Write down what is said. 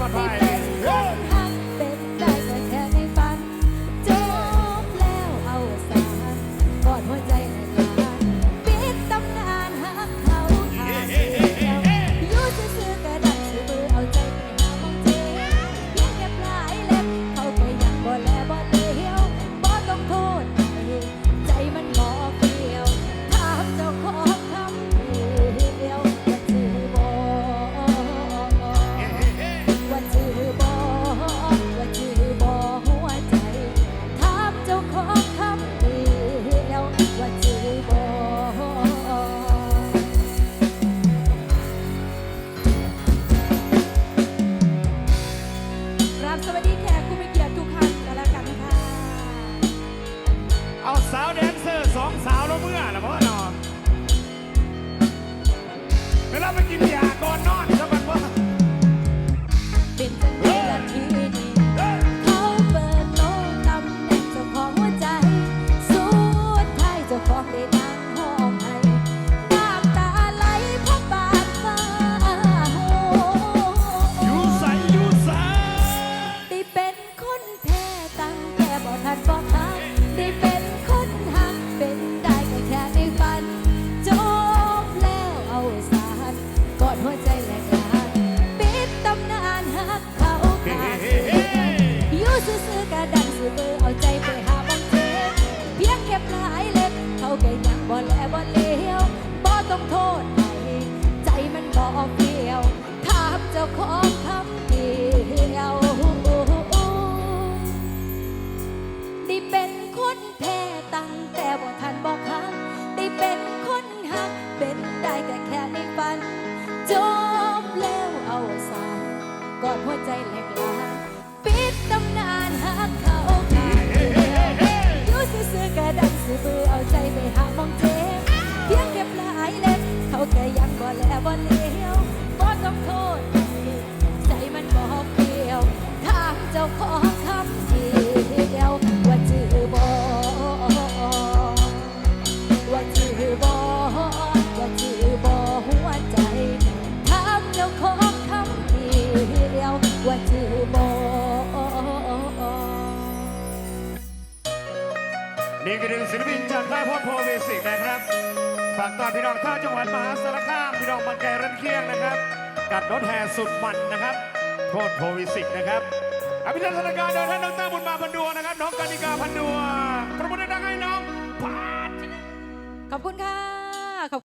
পাঠায় เมื่อนะพ่อนอนเวลาไปกินยาก่อนนอนสักวันว่าเป็นจังไงล่ะทีนี้เขาเปิดโลกตำแหน่งเจ้าของหัวใจ สุดท้ายเจ้าของได้นั่งห้องให้น้ำตาไหลเพราะบาดฟ้าโหอยู่ใส่อยู่ใส่ได้เป็นคนแท้ตั้งแต่บ่ทันบอก หัวใจแหลกลาปิดตำนานหักเขาขาดอยู่ซื่อๆกะดันซื้อเบอร์เอาใจไปหาบังเทปเพียงแค่ปลายเล็บเขาก็ยังบ่แลบ่เลี้ยวบ่ต้องโทษใครใจมันบ่เปลี่ยวถามเจ้าของคำเดียวได้เป็นคนแท้ตั้งแต่บ่ทันบอกหักได้เป็นคนหักเป็นได้แต่ อดหัวใจแหลกลาปิดตำนานหัก นี่คือหนึ่งศิลปินจากค่ายพจน์โพเวสิกนะครับฝากตอนพี่น้องท่าจังหวัดมหาสารคามพี่น้องบางแกรันเคียงนะครับ กับรถแห่สุดมันนะครับโพจน์โพวิสิกนะครับอภิรัตนการโดยท่านดรบุญมาพันดวนะครับ น้องกานิกาพันดัวประมุขดังให้น้องพาดขอบคุณค่ะ